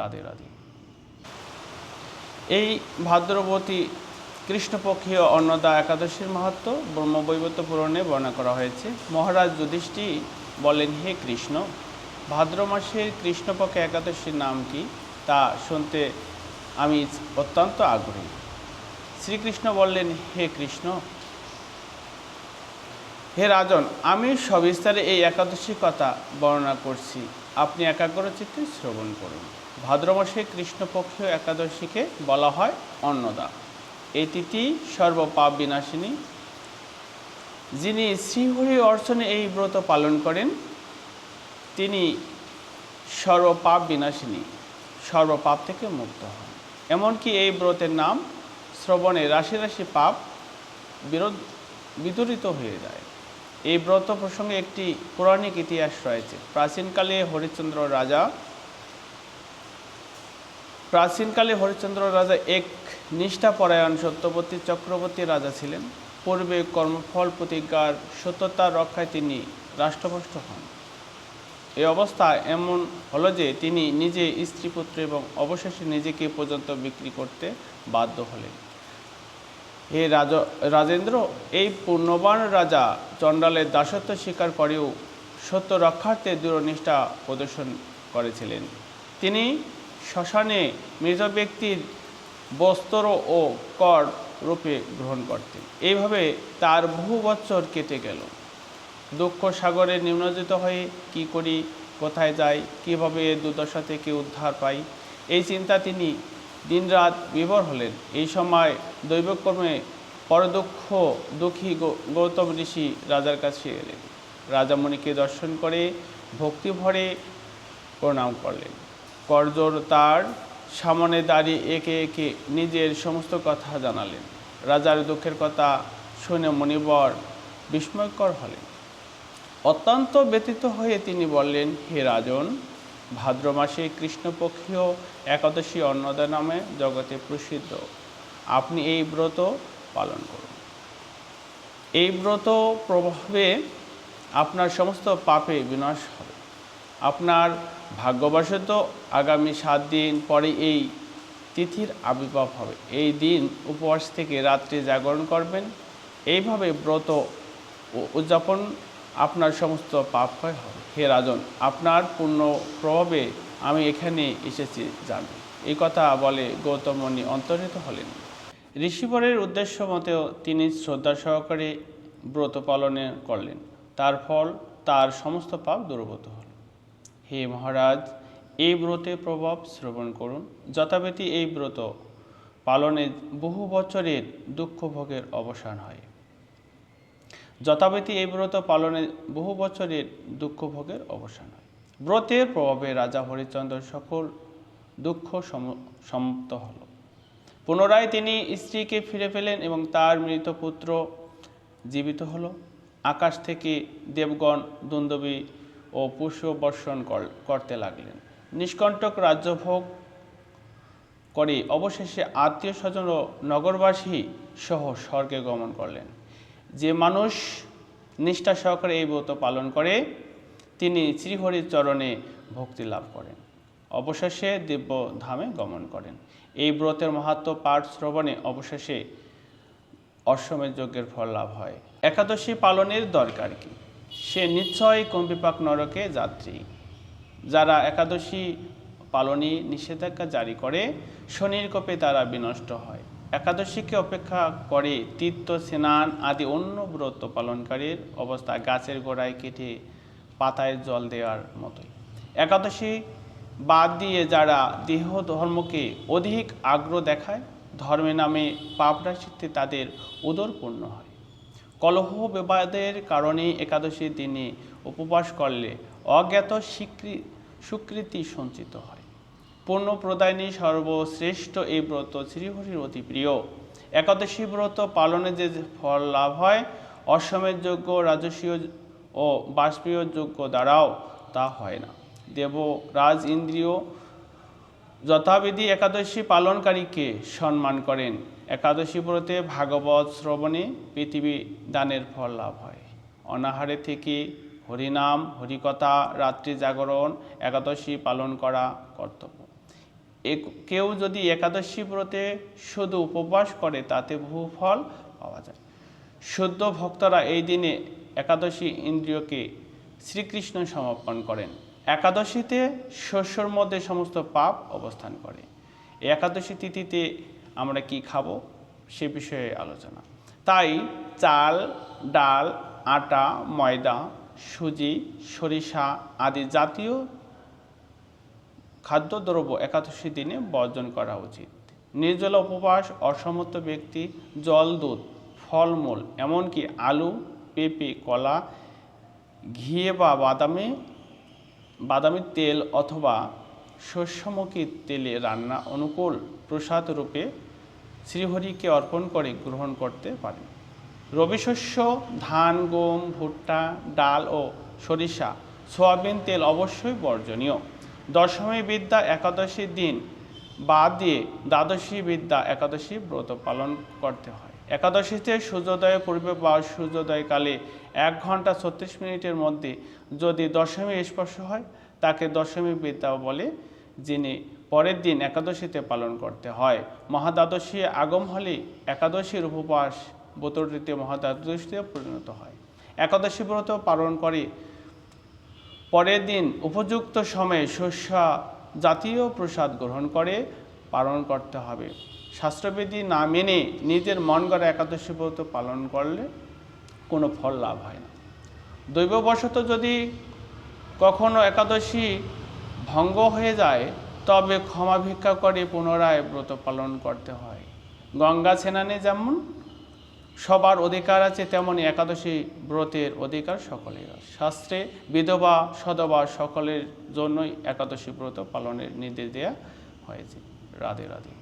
রাধে রাধে। এই ভাদ্রবতী কৃষ্ণপক্ষীয় অন্নদা একাদশীর মাহাত্ম ব্রহ্মবৈবত্য পুরাণে বর্ণনা করা হয়েছে। মহারাজ যুধিষ্ঠি বলেন, হে কৃষ্ণ, ভাদ্র মাসের কৃষ্ণপক্ষে একাদশীর নাম কি? তা শুনতে আমি অত্যন্ত আগ্রহী। শ্রীকৃষ্ণ বললেন, হে কৃষ্ণ, হে রাজন, আমি সবিস্তারে এই একাদশী কথা বর্ণনা করছি। আপনি একাগ্রচিত্তে শ্রবণ করুন। ভাদ্র মাসে কৃষ্ণপক্ষীয় একাদশীকে বলা হয় অন্নদা। এই তিথি সর্বপাপ বিনাশিনী। যিনি শ্রীহরি অর্চনে এই ব্রত পালন করেন, তিনি সর্বপাপ বিনাশিনী, সর্বপাপ থেকে মুক্ত হন। এমনকি এই ব্রতের নাম শ্রবণে রাশি রাশি পাপ বিরোধ, বিতরিত হয়ে যায়। এই ব্রত প্রসঙ্গে একটি পৌরাণিক ইতিহাস রয়েছে। প্রাচীনকালে হরিশ্চন্দ্র রাজা প্রাচীনকালে হরিশ্চন্দ্র রাজা এক নিষ্ঠাপরায়ণ সত্যবতী চক্রবর্তী রাজা ছিলেন। পূর্বে কর্মফল প্রতিজ্ঞার সত্যতা রক্ষায় তিনি রাষ্ট্রভ্রষ্ট হন। এই অবস্থা এমন হলো যে তিনি নিজে স্ত্রী পুত্র এবং অবশেষে নিজেকে পর্যন্ত বিক্রি করতে বাধ্য হলেন। হে রাজ, রাজেন্দ্র, এই পূর্ণবান রাজা চণ্ডালের দাসত্ব স্বীকার করেও সত্য রক্ষার্থে দৃঢ়নিষ্ঠা প্রদর্শন করেছিলেন। তিনি শ্মশানে মৃত ব্যক্তির বস্ত্র ও কর রূপে গ্রহণ করতেন এইভাবে তার বহু বছর কেটে গেল। দুঃখ সাগরে নিম্নজিত হয়ে কি করি, কোথায় যাই, কীভাবে এ দুর্দশা থেকে উদ্ধার পাই, এই চিন্তা তিনি দিনরাত বিভোর হলেন। এই সময় দৈবক্রমে পরদুঃখ দুঃখী গৌতম ঋষি রাজার কাছে এলেন। রাজামণিকে দর্শন করে ভক্তি ভরে প্রণাম করলেন। করজোর তার সামনে দাঁড়িয়ে একে একে নিজের সমস্ত কথা জানালেন। রাজার দুঃখের কথা শুনে মণিবর বিস্ময়কর হলেন। অত্যন্ত ব্যতীত হয়ে তিনি বললেন, হে রাজন, ভাদ্র মাসে কৃষ্ণপক্ষীয় একাদশী অন্নদা নামে জগতে প্রসিদ্ধ। আপনি এই ব্রত পালন করুন। এই ব্রত প্রভাবে আপনার সমস্ত পাপে বিনাশ হবে। আপনার ভাগ্যবশত আগামী সাত দিন পরে এই তিথির আবির্ভাব হবে। এই দিন উপবাস থেকে রাত্রি জাগরণ করবেন। এইভাবে ব্রত উদযাপন আপনার সমস্ত পাপ হবে। হে রাজন, আপনার পূর্ণ প্রভাবে আমি এখানে এসেছি জানি এই কথা বলে গৌতম মুনি অন্তর্হিত হলেন। ঋষিবরের উদ্দেশ্য মতেও তিনি শ্রদ্ধা সহকারে ব্রত পালনে করলেন। তার ফল, তার সমস্ত পাপ দূরভূত হল। হে মহারাজ, এই ব্রতে প্রভাব শ্রবণ করুন। যথাবেতি এই ব্রত পালনে বহু বছরের দুঃখ ভোগের অবসান হয়। যথাবেতি এই ব্রত পালনে বহু বছরের দুঃখ ভোগের অবসান হয়। ব্রতের প্রভাবে রাজা হরিচন্দ্র সকল দুঃখ সম- সমাপ্ত হল। পুনরায় তিনি স্ত্রীকে ফিরে পেলেন এবং তার মৃত পুত্র জীবিত হল। আকাশ থেকে দেবগণ দুন্দবী ও পুষ্প বর্ষণ করতে লাগলেন। নিষ্কণ্টক রাজ্যভোগ করে অবশেষে আত্মীয় স্বজন ও নগরবাসী সহ স্বর্গে গমন করলেন। যে মানুষ নিষ্ঠা সহকারে এই ব্রত পালন করে, তিনি শ্রীহরির চরণে ভক্তি লাভ করেন। অবশেষে দিব্য ধামে গমন করেন। এই ব্রতের মাহাত্ম পাঠ শ্রবণে অবশেষে অশ্বমেধ যজ্ঞের ফল লাভ হয়। একাদশী পালনের দরকার কি? সে নিশ্চয়ই কম্পিপাক নরকে যাত্রী। যারা একাদশী পালনে নিষেধাজ্ঞা জারি করে, শনির কোপে তারা বিনষ্ট হয়। একাদশীকে অপেক্ষা করে তীর্থ, স্নান আদি অন্য ব্রত পালনকারীর অবস্থা গাছের গোড়ায় কেটে পাতায় জল দেওয়ার মতোই। একাদশী বাদ দিয়ে যারা দেহ ধর্মকে অধিক আগ্রহ দেখায় ধর্মে নামে পাপ রাশিতে তাদের উদরপূর্ণ হয়। কলহ বিবাদের কারণে একাদশীর দিনে উপবাস করলে অজ্ঞাত স্বীকৃ স্বীকৃতি সঞ্চিত হয়। পূর্ণ প্রদায়নী সর্বশ্রেষ্ঠ এই ব্রত শ্রীহরির অতি প্রিয়। একাদশী ব্রত পালনে যে ফল লাভ হয় অসমের যোগ্য রাজস্বীয় ও বাষ্পীয় যোগ্য দ্বারাও তা হয় না। দেব, রাজ, ইন্দ্রিয় যথাবিধি একাদশী পালনকারীকে সম্মান করেন। একাদশী ব্রতে ভাগবত শ্রবণে পৃথিবী দানের ফল লাভ হয়। অনাহারে থেকে হরিনাম, হরিকথা, রাত্রি জাগরণ, একাদশী পালন করা কর্তব্য। কেউ যদি একাদশী ব্রতে শুধু উপবাস করে, তাতে বহু ফল পাওয়া যায়। শুদ্ধ ভক্তরা এই দিনে একাদশী ইন্দ্রিয়কে শ্রীকৃষ্ণ সমর্পণ করেন। একাদশীতে শস্যর মধ্যে সমস্ত পাপ অবস্থান করে। একাদশী তিথিতে আমরা কি খাব সে বিষয়ে আলোচনা। তাই চাল, ডাল, আটা, ময়দা, সুজি, সরিষা আদি জাতীয় খাদ্যদ্রব্য একাদশী দিনে বর্জন করা উচিত। নির্জল উপবাস, অসমর্থ ব্যক্তি, জল, দুধ, ফলমূল, এমনকি আলু, পেঁপে, কলা, ঘিয়ে বা বাদামে, বাদামি তেল অথবা শস্যমুখী তেলে রান্না অনুকূল প্রসাদ রূপে শ্রীহরিকে অর্পণ করে গ্রহণ করতে পারেন। রবিশস্য ধান, গম, ভুট্টা, ডাল ও সরিষা, সোয়াবিন তেল অবশ্যই বর্জনীয়। দশমী বিদ্যা একাদশীর দিন বাদ দিয়ে দ্বাদশী বিদ্যা একাদশী ব্রত পালন করতে হয়। একাদশীতে সূর্যোদয়ের পূর্বে বা সূর্যোদয়কালে এক ঘণ্টা ছত্রিশ মিনিটের মধ্যে যদি দশমী স্পর্শ হয়, তাকে দশমী বিদ্যা বলে যিনি পরের দিন একাদশীতে পালন করতে হয়। মহাদ্বাদশী আগম হলে একাদশীর উপবাস বোতরটিতে মহাদ্বাদশীতে পরিণত হয়। একাদশী ব্রত পালন করে পরের দিন উপযুক্ত সময়ে শস্য জাতীয় প্রসাদ গ্রহণ করে পালন করতে হবে। শাস্ত্রবিধি না মেনে নিজের মন গড়া একাদশী ব্রত পালন করলে কোনো ফল লাভ হয় না। দৈববশত যদি কখনো একাদশী ভঙ্গ হয়ে যায়, তবে ক্ষমা ভিক্ষা করে পুনরায় ব্রত পালন করতে হয়। গঙ্গা সেনানে যেমন সবার অধিকার আছে তেমনই একাদশী ব্রতের অধিকার সকলের। শাস্ত্রে বিধবা সধবা সকলের জন্যই একাদশী ব্রত পালনের নির্দেশ দেওয়া হয়েছে। রাধে রাধে।